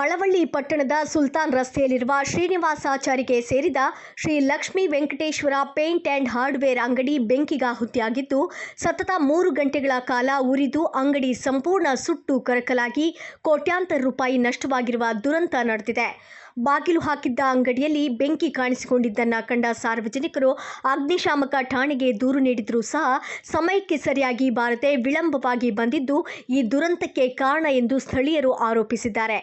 ಮಳವಳ್ಳಿ ಪಟ್ಟಣದ ಸುಲ್ತಾನ್ ರಸ್ತೆಯಲ್ಲಿರುವ ಶ್ರೀನಿವಾಸಾಚಾರಿಗೆ ಸೇರಿದ Shri Lakshmi Venkateshwara paint and hardware ಅಂಗಡಿ ಬೆಂಕಿಗಾಹುತಿಯಾಗಿದ್ದು ಸತತ ಮೂರು ಗಂಟೆಗಳ ಕಾಲ ಉರಿದು ಅಂಗಡಿ ಸಂಪೂರ್ಣ ಸುಟ್ಟು ಕರಕಲಾಗಿ ಕೋಟ್ಯಾಂತರ ರೂಪಾಯಿ ನಷ್ಟವಾಗಿರುವ ದುರಂತ ನಡೆದಿದೆ. ಬಾಗಿಲು ಹಾಕಿದ್ದ ಅಂಗಡಿಯಲ್ಲಿ ಬೆಂಕಿ ಕಾಣಿಸಿಕೊಂಡಿದ್ದನ್ನು ಕಂಡ ಸಾರ್ವಜನಿಕರು ಅಗ್ನಿಶಾಮಕ ಠಾಣೆಗೆ ದೂರು ನೀಡಿದರೂ ಸಹ ಸಮಯಕ್ಕೆ ಸರಿಯಾಗಿ ಬಾರದೆ ವಿಳಂಬವಾಗಿ ಬಂದಿದ್ದು, ಈ ದುರಂತಕ್ಕೆ ಕಾರಣ ಎಂದು ಸ್ಥಳೀಯರು ಆರೋಪಿಸಿದ್ದಾರೆ.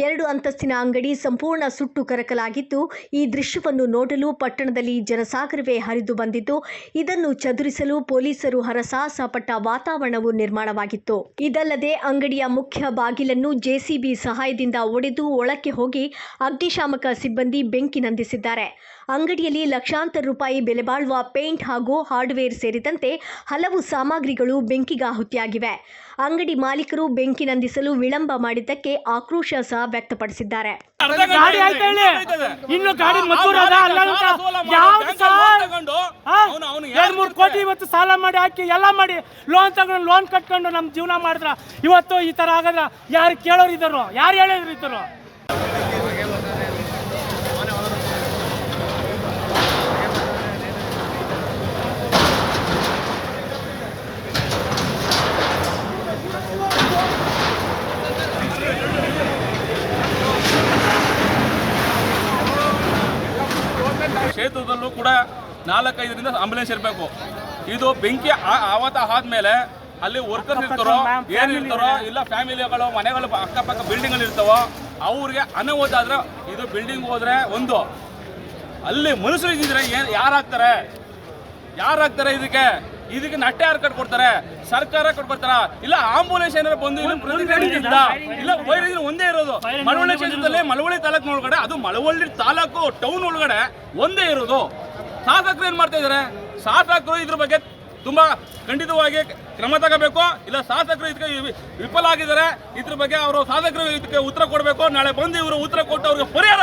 ಎರಡು ಅಂತಸ್ತಿನ ಅಂಗಡಿ ಸಂಪೂರ್ಣ ಸುಟ್ಟು ಕರಕಲಾಗಿದ್ದು ಈ ದೃಶ್ಯವನ್ನು ನೋಡಲು ಪಟ್ಟಣದಲ್ಲಿ ಜನಸಾಗರವೇ ಹರಿದು ಬಂದಿದ್ದು ಇದನ್ನು ಚದುರಿಸಲು ಪೊಲೀಸರು ಹರಸಾಹಸ ಪಟ್ಟ ವಾತಾವರಣವು ನಿರ್ಮಾಣವಾಗಿತ್ತು. ಇದಲ್ಲದೆ ಅಂಗಡಿಯ ಮುಖ್ಯ ಬಾಗಿಲನ್ನು ಜೆಸಿಬಿ ಸಹಾಯದಿಂದ ಒಡೆದು ಒಳಕ್ಕೆ ಹೋಗಿ ಅಗ್ನಿಶಾಮಕ ಸಿಬ್ಬಂದಿ ಬೆಂಕಿ ನಂದಿಸಿದ್ದಾರೆ. ಅಂಗಡಿಯಲ್ಲಿ ಲಕ್ಷಾಂತರ ರೂಪಾಯಿ ಬೆಲೆ ಬಾಳುವ ಪೇಂಟ್ ಹಾಗೂ ಹಾರ್ಡ್ವೇರ್ ಸೇರಿದಂತೆ ಹಲವು ಸಾಮಗ್ರಿಗಳು ಬೆಂಕಿಗಾಹುತಿಯಾಗಿವೆ ಅಂಗಡಿ ಮಾಲೀಕರು ಬೆಂಕಿ ನಂದಿಸಲು ವಿಳಂಬ ಮಾಡಿದ್ದಕ್ಕೆ ಆಕ್ರೋಶ ಸಹ ವ್ಯಕ್ತಪಡಿಸಿದ್ದಾರೆ. ಇನ್ನು ಗಾಡಿ ಎರಡ್ ಮೂರು ಕೋಟಿ ಇವತ್ತು ಸಾಲ ಮಾಡಿ ಹಾಕಿ ಎಲ್ಲ ಮಾಡಿ. ಲೋನ್ ತಗೊಂಡು ಲೋನ್ ಕಟ್ಕೊಂಡು ನಮ್ ಜೀವನ ಮಾಡಿದ್ರ ಇವತ್ತು ಈ ತರ ಆಗದ್ರ ಯಾರು ಕೇಳೋರು ಇದ್ರು ಯಾರು ಹೇಳಿದ್ರು ಇದ್ದಾರೋ? ಕ್ಷೇತ್ರದಲ್ಲೂ ಕೂಡ ನಾಲ್ಕೈದರಿಂದ ಆಂಬುಲೆನ್ಸ್ ಇರಬೇಕು. ಇದು ಬೆಂಕಿ ಆವತ ಆವತ್ತ ಆದ್ಮೇಲೆ ಅಲ್ಲಿ ವರ್ಕರ್ಸ್ ಇರ್ತಾರೋ ಏನಿರ್ತಾರೋ ಏನ್ ಇರ್ತಾರೋ ಇಲ್ಲ ಫ್ಯಾಮಿಲಿಗಳು ಮನೆಗಳು ಅಕ್ಕಪಕ್ಕ ಬಿಲ್ಡಿಂಗ್ ಇರ್ತಾವೋ ಅವ್ರಿಗೆ ಅನಾಹುತ ಆದ್ರೆ ಇದು ಬಿಲ್ಡಿಂಗ್ ಹೋದ್ರೆ ಒಂದು. ಅಲ್ಲಿ ಮನುಷ್ಯರು ಇದ್ದಿದ್ರೆ ಏನ್ ಯಾರಾಗ್ತಾರೆ? ಯಾರಾಗ್ತಾರೆ ಇದಕ್ಕೆ? ಇದಕ್ಕೆ ನಷ್ಟ ಯಾರು ಕಟ್ಕೊಡ್ತಾರೆ? ಸರ್ಕಾರ ಕಟ್ಕೊಡ್ತಾರ? ಇಲ್ಲ ಆಂಬುಲೆನ್ಸ್ ಏನಾರ ಬಂದು ಇಲ್ಲಿ ಫೈರ್ ಒಂದೇ ಇರೋದು. ಮಳವಳ್ಳಿ ಕ್ಷೇತ್ರದಲ್ಲಿ ಮಳವಳ್ಳಿ ತಾಲೂಕು ಒಳಗಡೆ ಅದು ಮಳವಳ್ಳಿ ತಾಲೂಕು ಟೌನ್ ಒಳಗಡೆ ಒಂದೇ ಇರೋದು. ಶಾಸಕರು ಏನ್ ಮಾಡ್ತಾ ಇದಾರೆ? ಶಾಸಕರು ಇದ್ರ ಬಗ್ಗೆ ತುಂಬಾ ಖಂಡಿತವಾಗಿ ಕ್ರಮ ತಗೋಬೇಕು. ಇಲ್ಲ ಶಾಸಕರು ಇದಕ್ಕೆ ವಿಫಲ ಆಗಿದ್ದಾರೆ. ಇದ್ರ ಬಗ್ಗೆ ಅವರು ಶಾಸಕರು ಇದಕ್ಕೆ ಉತ್ತರ ಕೊಡಬೇಕು. ನಾಳೆ ಬಂದು ಇವರು ಉತ್ತರ ಕೊಟ್ಟು ಅವ್ರಿಗೆ ಪರಿಹಾರ